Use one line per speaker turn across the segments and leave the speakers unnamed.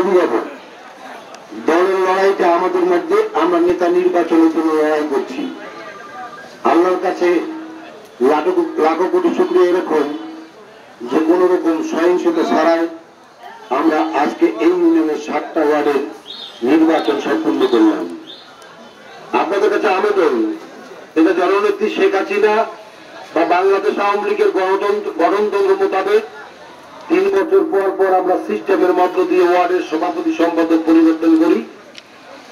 অভিভাবক দলের লড়াইটা আমাদের মধ্যে, আমরা নেতা নির্বাচনের জন্য লড়াই করছি। আল্লাহর কাছে লাখো কোটি শুক্রিয়া এরকম যে রকম সহিংসতা ছাড়াই আমরা আজকে এই ইউনিয়নের সাতটা ওয়ার্ডের নির্বাচন সম্পূর্ণ করলাম। আপনাদের কাছে আবেদন, এটা জননেত্রী শেখ হাসিনা বা বাংলাদেশ আওয়ামী লীগের গণতন্ত্র গণতন্ত্র মোতাবেক তিন বছর পর পর আমরা সিস্টেমের মধ্য দিয়ে ওয়ার্ডের সভাপতি সম্পাদক পরিবর্তন করি।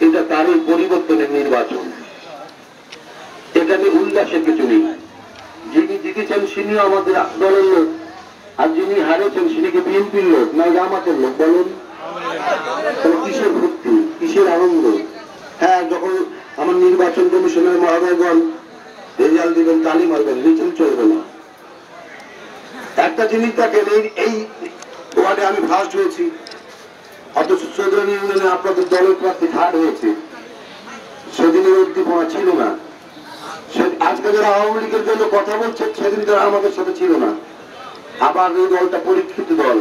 এটা তারই পরিবর্তনের নির্বাচন। এখানে উল্লাসের কিছু নেই। যিনি জিতেছেন তিনিও আমাদের দলের লোক, আর যিনি হারেছেন তিনি কি বিএনপির লোক, না জামাতের লোক, বলুন। কিসের ভক্তি, কিসের আনন্দ? হ্যাঁ যখন আমার নির্বাচন কমিশনের মহোদয়গণ রেজাল্ট দিবেন, তালি মারবেন মিছিল চলবে না। একটা জিনিস দেখেন, এই ওয়ার্ডে আমি ফার্স্ট হয়েছি। অথচ চৌধুরী ইউনিয়নে আপনাদের দলের প্রার্থী থার্ড হয়েছে। সেদিনের উদ্দীপনা ছিল না। আজকে যারা আওয়ামী লীগের জন্য কথা বলছে, সেদিন তারা আমাদের সাথে ছিল না। আবার এই দলটা পরীক্ষিত দল।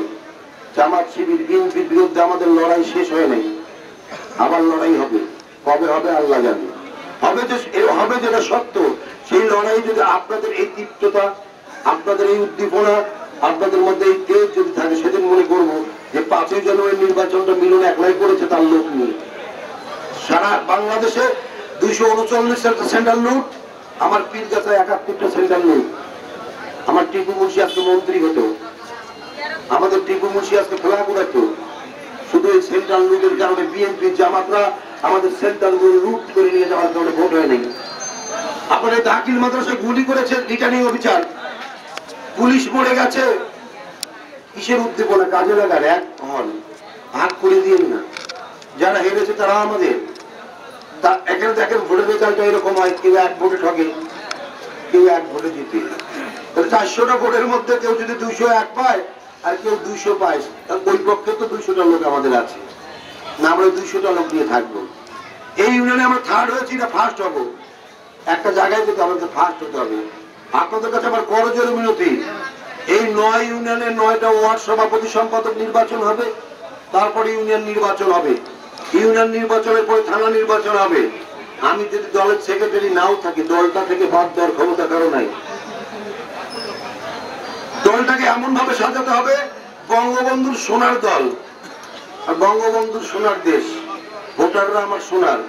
জামাত শিবির, বিএনপির বিরুদ্ধে আমাদের লড়াই শেষ হয় নাই। আবার লড়াই হবে। কবে হবে আল্লাহ জানে। হবে যে হবে যেটা সত্য। সেই লড়াই যদি আপনাদের এই তীব্রতা আপনাদের এই উদ্দীপনা, আপনাদের মধ্যে এই তেজ যদি থাকে, সেদিন মনে করব যে পাঁচই জানুয়ারি নির্বাচনটা মিলন একলাই করেছে তার লোক নিয়ে। সারা বাংলাদেশে দুইশো উনচল্লিশ সেন্ট্রাল লুট আমার পীর গাছা একাত্তরটা সেন্ট্রাল লুট আমার টিপু মুন্সি আজকে মন্ত্রী হতো। আমাদের টিপু মুন্সি আজকে খেলা করাতো। শুধু এই সেন্ট্রাল লুটের কারণে বিএনপি জামাতরা আমাদের সেন্ট্রাল লুট করে নিয়ে যাওয়ার কারণে ভোট হয় নাই আপনার দাখিল মাদ্রাসায় গুলি করেছে রিটার্নিং অফিসার পুলিশ মরে গেছে। কিসের উদ্দীপনা? কাজে লাগার এক হন ভাগ করে দিয়ে না যারা হেরেছে তারা আমাদের। এখানে দেখেন ভোটের রেজাল্টটা এরকম হয়, কেউ এক ভোটে ঠকে, কেউ এক ভোটে জিতে। চারশোটা ভোটের মধ্যে কেউ যদি দুইশো এক পায়, আর কেউ দুইশো পায় ওই পক্ষে তো দুইশোটা লোক আমাদের আছে। না, আমরা দুইশোটা লোক নিয়ে থাকব। এই ইউনিয়নে আমরা থার্ড হয়েছি, না ফার্স্ট হব। একটা জায়গায় যেতে আমাদের ফার্স্ট হতে হবে। আপনাদের কাছে আমার করজোর মিনতি এই নয় ইউনিয়নের নয়টা ওয়ার্ড সভাপতি সম্পাদক নির্বাচন হবে, তারপরে ইউনিয়ন নির্বাচন হবে। ইউনিয়ন নির্বাচনের পরে থানা নির্বাচন হবে। আমি যদি দলের সেক্রেটারি নাও থাকি, দলটা থেকে বাদ দেওয়ার ক্ষমতা কারও নাই। দলটাকে এমন ভাবে সাজাতে হবে, বঙ্গবন্ধুর সোনার দল। আর বঙ্গবন্ধুর সোনার দেশ, ভোটাররা আমার সোনার।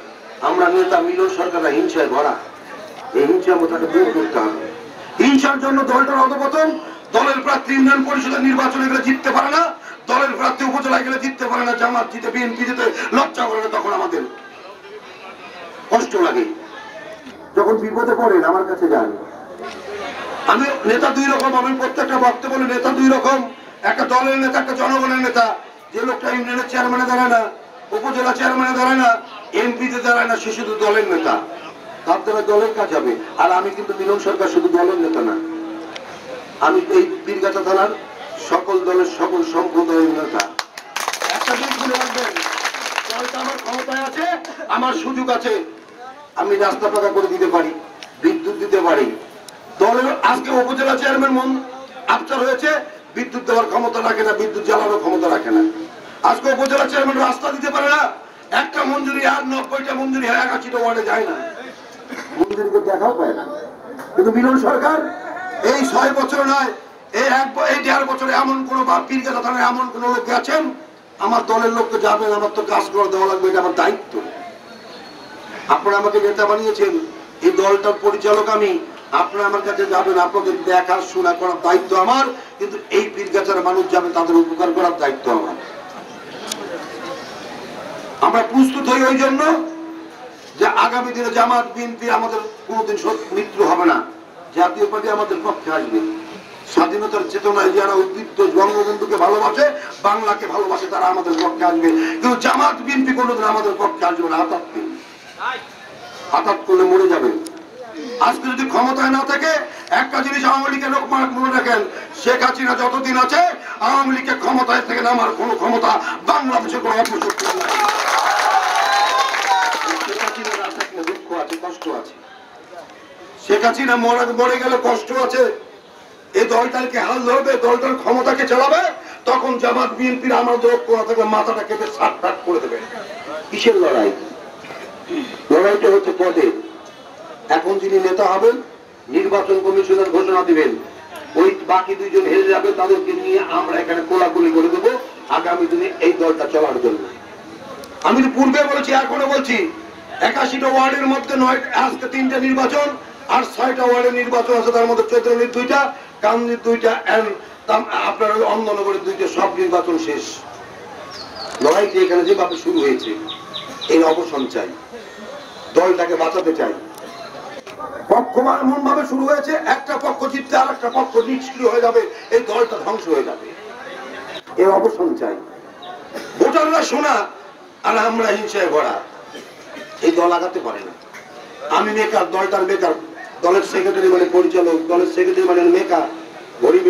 আমরা নেতা মিলন সরকাররা হিংসায় ভরা। এই হিংসা মোটাকে দূর করতে হবে। হিংসার জন্য দলটার অধপতন, দলের প্রার্থী ইউনিয়ন পরিষদের নির্বাচনে গেলে জিততে পারে না, দলের প্রার্থী উপজেলায় গেলে জিততে পারে না, জামাত জিতে, বিএনপি জিতে, লজ্জা করে না তখন আমাদের। কষ্ট লাগে। যখন বিপদে পড়েন, আমার কাছে যান। আমি নেতা দুই রকম, আমি প্রত্যেকটা বক্তব্য নেতা দুই রকম। একটা দলের নেতা, একটা জনগণের নেতা। যে লোকটা ইউনিয়নের চেয়ারম্যানে দাঁড়ায় না, উপজেলা চেয়ারম্যানে দাঁড়ায় না এমপিতে দাঁড়ায় না, সে শুধু দলের নেতা। তার দ্বারা দলের কাজ হবে। আর আমি কিন্তু মিলন সরকার শুধু দলের নেতা না। আমি এই বীরগাছা থানার সকল দলের সকল সম্প্রদায়ের নেতা। একটা মনে রাখবেন আমার ক্ষমতায় আছে আমার সুযোগ আছে। আমি রাস্তা পাকা করে দিতে পারি বিদ্যুৎ দিতে পারি। দলের আজকে উপজেলা চেয়ারম্যান মন হয়েছে বিদ্যুৎ দেওয়ার ক্ষমতা রাখে না বিদ্যুৎ জ্বালানোর ক্ষমতা রাখে না। আজকে উপজেলা চেয়ারম্যান রাস্তা দিতে পারে না একটা মঞ্জুরি আর নব্বইটা মঞ্জুরি হয় একাশিটা ওয়ার্ডে যায় না। মন্দিরকে দেখাও পায় না। কিন্তু মিলন সরকার এই ছয় বছর নয়, এই এক এই দেড় বছরে এমন কোন বা পীরগাছা থানায় এমন কোন লোক গেছেন আমার দলের লোক তো যাবেন, আমার তো কাজ করে দেওয়া লাগবে, এটা আমার দায়িত্ব। আপনারা আমাকে নেতা বানিয়েছেন, এই দলটার পরিচালক আমি। আপনারা আমার কাছে যাবেন, আপনাদের দেখার শোনা করার দায়িত্ব আমার, কিন্তু এই পীরগাছার মানুষ যাবে তাদের উপকার করার দায়িত্ব আমার। আমরা প্রস্তুত হই ওই জন্য। যে আগামী দিনে জামাত, বিএনপি আমাদের কোনোদিন মৃত্যু হবে না। জাতীয় পার্টি আমাদের পক্ষে আসবে। স্বাধীনতার চেতনায় যারা উদ্বৃত্ত বঙ্গবন্ধুকে ভালোবাসে, বাংলাকে ভালোবাসে, তারা আমাদের পক্ষে আসবে। কিন্তু জামাত, বিএনপি কোনোদিন আমাদের পক্ষে আসবে না হঠাৎ হঠাৎ করলে মরে যাবে। আজকে যদি ক্ষমতায় না থাকে, একটা জিনিস আওয়ামী লীগের মনে- রাখেন, শেখ হাসিনা যতদিন আছে, আওয়ামী লীগের ক্ষমতায় থেকে নামার কোনো ক্ষমতা বাংলাদেশের কোনো অপশক্তি নাই শেখ হাসিনা না থাকলে দুঃখ আছে কষ্ট আছে শেখ হাসিনা মরে মরে গেলে কষ্ট আছে। এই দলটাকে হাল ধরবে? দলটার ক্ষমতাকে চালাবে?
তখন জামাত, বিএনপির আমাদের ঐক্য না থাকলে মাথাটা কেটে সাত ফাট করে দেবে।
কিসের লড়াই? লড়াইটা হচ্ছে পদে। এখন যিনি নেতা হবেন, নির্বাচন কমিশনের ঘোষণা দিবেন। ওই বাকি দুইজন হেরে যাবে, তাদেরকে নিয়ে আমরা এখানে কোলাকুলি করে দেবো। আগামী দিনে এই দলটা চলার জন্য।
আমি পূর্বে বলেছি, এখনও বলছি, একাশিটা ওয়ার্ডের মধ্যে নয়, আজকে তিনটা নির্বাচন। আর ছয়টা ওয়ার্ডের নির্বাচন আছে, তার মধ্যে চৈত্রনীর দুইটা কামনির দুইটা তাম- আপনার ওই অন্দনগরের দুইটা, সব নির্বাচন শেষ।
লড়াইটি এখানে যেভাবে শুরু হয়েছে, এর অবসান চাই। দলটাকে বাঁচাতে চাই।
পক্ষ এমন ভাবে শুরু হয়েছে, একটা পক্ষ জিততে আর একটা পক্ষ নিষ্ক্রিয় হয়ে যাবে, এই দলটা ধ্বংস হয়ে যাবে।
এর অবসান চাই।
ভোটাররা শোনা, আর আমরা হিংসায় ভরা।
এই দল আগাতে পারে না।
আমি মেকার দলটার মেকার
দলের সেক্রেটারি মানে পরিচালক, দলের সেক্রেটারি মানে মেকা গরিব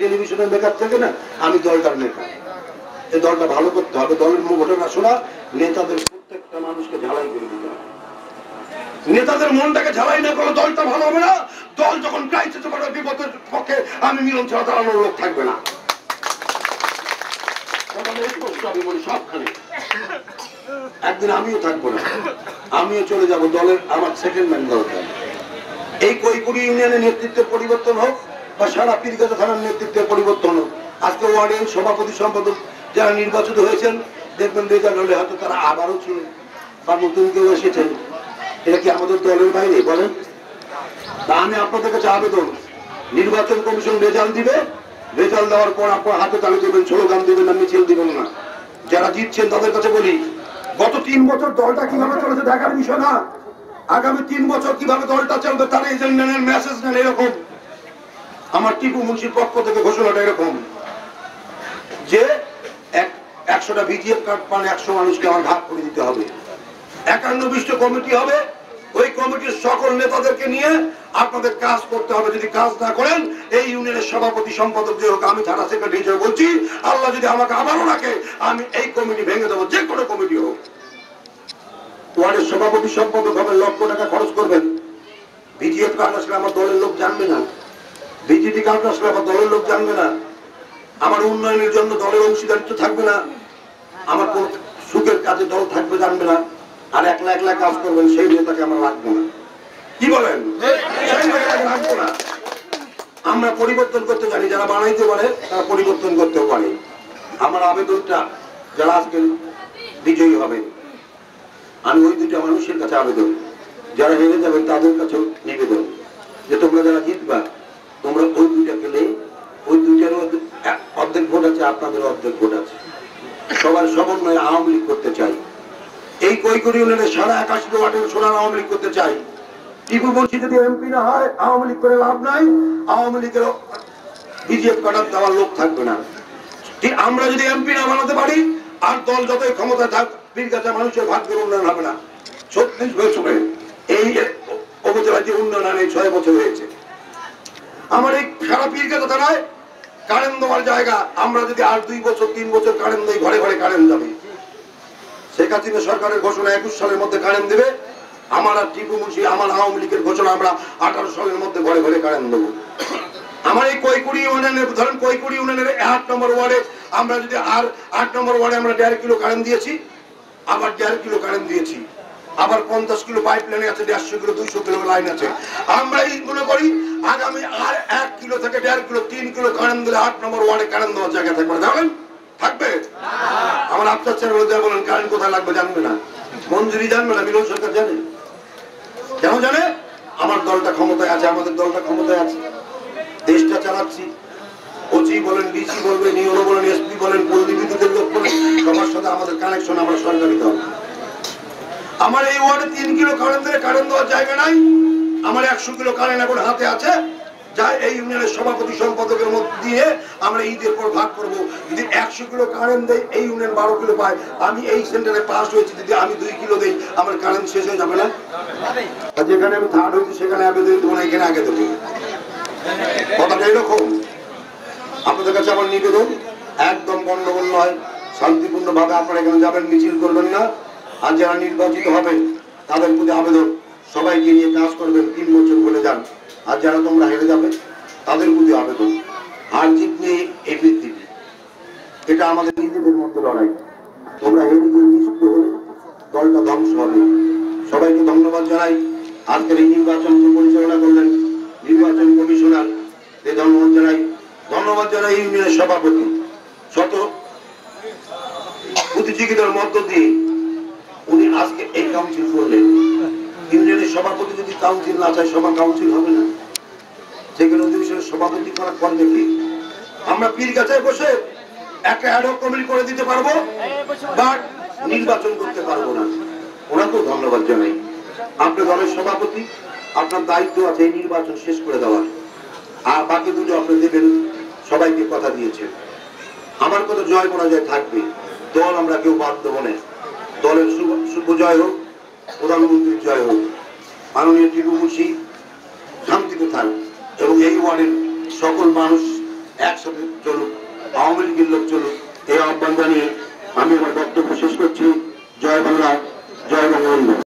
টেলিভিশনের মেকার থাকে না? আমি দলটার মেকা এই দলটা ভালো করতে হবে। দলের ভোটাররা শোনা, নেতাদের প্রত্যেকটা মানুষকে ঝালাই করে দিতে হবে।
নেতাদের মনটাকে ঝালাই না করলে দলটা ভালো হবে না। দল যখন ক্রাইসিসে পড়বে বিপদের পক্ষে, আমি মিলন ছাড়া দাঁড়ানোর লোক থাকবে না।
একদিন আমিও থাকব না। আমিও চলে যাব দলের আমার সেকেন্ড ম্যান দরকার এই কৈকুড়ি ইউনিয়নের নেতৃত্বে পরিবর্তন হোক বা সারা পীরগাছা থানার নেতৃত্বের পরিবর্তন হোক, আজকে ওয়ার্ডের সভাপতি সম্পাদক যারা নির্বাচিত হয়েছেন, দেখবেন রেজাল্ট হলে হয়তো তারা আবারও ছিলেন বা নতুন কেউ এসেছেন এটা কি আমাদের দলের বাইরে? বলেন। তা আমি আপনাদের কাছে আবেদন, নির্বাচন কমিশন রেজাল্ট দিবে, রেজাল্ট দেওয়ার পর আপনার হাতে তালে দেবেন, স্লোগান দেবেন না মিছিল দেবেন না। যারা জিতছেন তাদের কাছে বলি,
গত তিন বছর দলটা কীভাবে চলেছে দেখার বিষয় না। আগামী তিন বছর কীভাবে দলটা চলবে তার এজেন্ডানের মেসেজ নেন এরকম। আমার টিপু মুন্সির পক্ষ থেকে ঘোষণাটা এরকম
যে একশোটা বিজিএফ কার্ড পান একশো মানুষকে আমার ভাগ করে দিতে হবে।
একান্ন কমিটি হবে। ওই কমিটির সকল নেতাদেরকে নিয়ে আপনাদের কাজ করতে হবে। যদি কাজ না করেন, এই ইউনিয়নের সভাপতি, সম্পাদক যে হোক, আমি থানা সেক্রেটারি হিসেবে বলছি, আল্লাহ যদি আমাকে আবারও রাখে আমি এই কমিটি ভেঙে দেবো। যে কোনো কমিটি হোক।
ওয়ার্ডের সভাপতি হবে লক্ষ টাকা খরচ করবেন। বিজিএফ কার্ড আসলে আমার দলের লোক জানবে না। বিজেপি কার্ড আসলে আমার দলের লোক জানবে না। আমার উন্নয়নের জন্য দলের অংশীদারিত্ব থাকবে না। আমার কোন সুখের কাজে দল থাকবে জানবে না। আর একলা একলা কাজ করবেন, সেই নেতাকে আমার লাগবে না।
কি বলেন? না
আমরা পরিবর্তন করতে জানি, যারা বানাইতে পারে, তারা পরিবর্তন করতেও পারে। আমার আবেদনটা যারা আজকে বিজয়ী হবে আমি ওই দুইটা মানুষের কাছে আবেদন। যারা হেরে যাবেন তাদের কাছেও নিবেদন যে তোমরা যারা জিতবা, তোমরা ওই দুইটা পেলে ওই দুইটার অর্ধেক ভোট আছে, আপনাদের অর্ধেক ভোট আছে। সবার সমন্বয়ে আওয়ামী লীগ করতে চাই। এই কৈকরি ইউনিয়নের সারা একাশি ওয়ার্ডের সোনার আওয়ামী লীগ করতে চাই।
টিপু বলছি যদি এমপি না হয়, আওয়ামী লীগ করে লাভ নাই। আওয়ামী লীগের
বিজেপি কাটার দেওয়ার লোক থাকবে না।
আমরা যদি এমপি না বানাতে পারি, আর দল যতই ক্ষমতা থাক মানুষের ভাগ্যের উন্নয়ন হবে না। ছত্রিশ বছরে এই উন্নয়ন এই ছয় বছর হয়েছে। আমার এই কারেন্ট দেওয়ার জায়গা। আমরা যদি আর দুই বছর, তিন বছর কারেন্ট দেই ঘরে ঘরে কারেন্ট যাবে। শেখ হাসিনা সরকারের ঘোষণা একুশ সালের মধ্যে কারেন্ট দেবে। আমার আর টিপু মুন্সি আমার আওয়ামী লীগের ঘোষণা আমরা আঠারো সালের মধ্যে ঘরে ঘরে কারেন্ট দেবো। আমার এই কৈকুড়ি ইউনিয়নের, ধরেন কৈকুড়ি ইউনিয়নের আট নম্বর ওয়ার্ডে আমরা যদি আর আট নম্বর ওয়ার্ডে আমরা দেড় কিলো কারেন্ট দিয়েছি আবার দেড় কিলো কারেন্ট দিয়েছি। আবার পঞ্চাশ কিলো পাইপ লাইনে আছে, দেড়শো কিলো, দুইশো কিলো লাইন আছে। আমরা এই মনে করি, আগামী আর এক কিলো থেকে দেড় কিলো, তিন কিলো কারেন্ট দিলে আট নম্বর ওয়ার্ডে কারেন্ট দেওয়ার জায়গা থাকবে। জানেন থাকবে? আমার আপনার চ্যানেল বলেন কারেন্ট কোথায় লাগবে জানবে না। মঞ্জুরি জানবে না মিলন সরকার জানে। কেন জানে? আমার দলটা ক্ষমতায় আছে, আমাদের দলটা ক্ষমতায় আছে। দেশটা চালাচ্ছি। আমরা এই ওয়ার্ডে তিন কিলো কারেন্ট দেওয়ার জায়গা নাই, আমার একশো কিলো কারেন্ট এখন হাতে আছে, যা এই ইউনিয়নের সভাপতি সম্পাদকের মধ্যে দিয়ে আমরা ঈদের পর ভাগ করব। যদি একশো কিলো কারেন্ট দেয়, এই ইউনিয়ন বারো কিলো পায়, আমি এই সেন্টারে পাস হয়েছি, যদি আমি দুই কিলো দেই, আমার কারেন্ট শেষ হয়ে যাবে না। যেখানে আমি থার্ড হয়েছি, সেখানে আমি দেবো তোমার এখানে আগে দেবো। কথাটা এরকম। আপনাদের কাছে আমার নিবেদন একদম গন্ডগোল নয় শান্তিপূর্ণ ভাবে আপনারা এখানে যাবেন, মিছিল করবেন না। আর যারা নির্বাচিত হবে, তাদের প্রতি আবেদন, সবাইকে নিয়ে কাজ করবেন, তিন বছর বলে যান। আর যারা তোমরা হেরে যাবে, তাদের প্রতি আবেদন। আর জিত নিয়ে এই পৃথিবী।
এটা আমাদের নিজেদের মধ্যে লড়াই। তোমরা হেরে গিয়ে নিযুক্ত হলে দলটা ধ্বংস হবে। সবাইকে ধন্যবাদ জানাই। আজকের এই নির্বাচন পরিচালনা করলেন নির্বাচন কমিশনার। এ ধন্যবাদ জানাই। ধন্যবাদ জানাই ইউনিয়নের সভাপতি। শত প্রতিযোগিতার মধ্য দিয়ে উনি আজকে এই কাউন্সিল করলেন। ইউনিয়নের সভাপতি যদি কাউন্সিল না চায়, সভা কাউন্সিল হবে না। সেখানে অধিবেশনের সভাপতি করা করবে কি? আমরা পীর গাছায় বসে একটা অ্যাডক কমিটি করে দিতে পারব বাট নির্বাচন করতে পারব না। ওনাকেও ধন্যবাদ জানাই। আপনার দলের সভাপতি, আপনার দায়িত্ব আছে এই নির্বাচন শেষ করে দেওয়ার। আর বাকি দুটো আপনি দেবেন। সবাইকে কথা দিয়েছেন আমার কথা জয় পরাজয় থাকবে। দল আমরা কেউ বাদ দেবো না। দলের শুভ জয় হোক, প্রধানমন্ত্রীর জয় হোক। মাননীয় টিপু মুন্সি শান্তিতে থাক এবং এই ওয়ার্ডের সকল মানুষ একসাথে চলুক, আওয়ামী লীগের লোক চলুক। এই আহ্বান জানিয়ে আমি আমার বক্তব্য শেষ করছি। জয় বাংলা, জয় বঙ্গবন্ধু।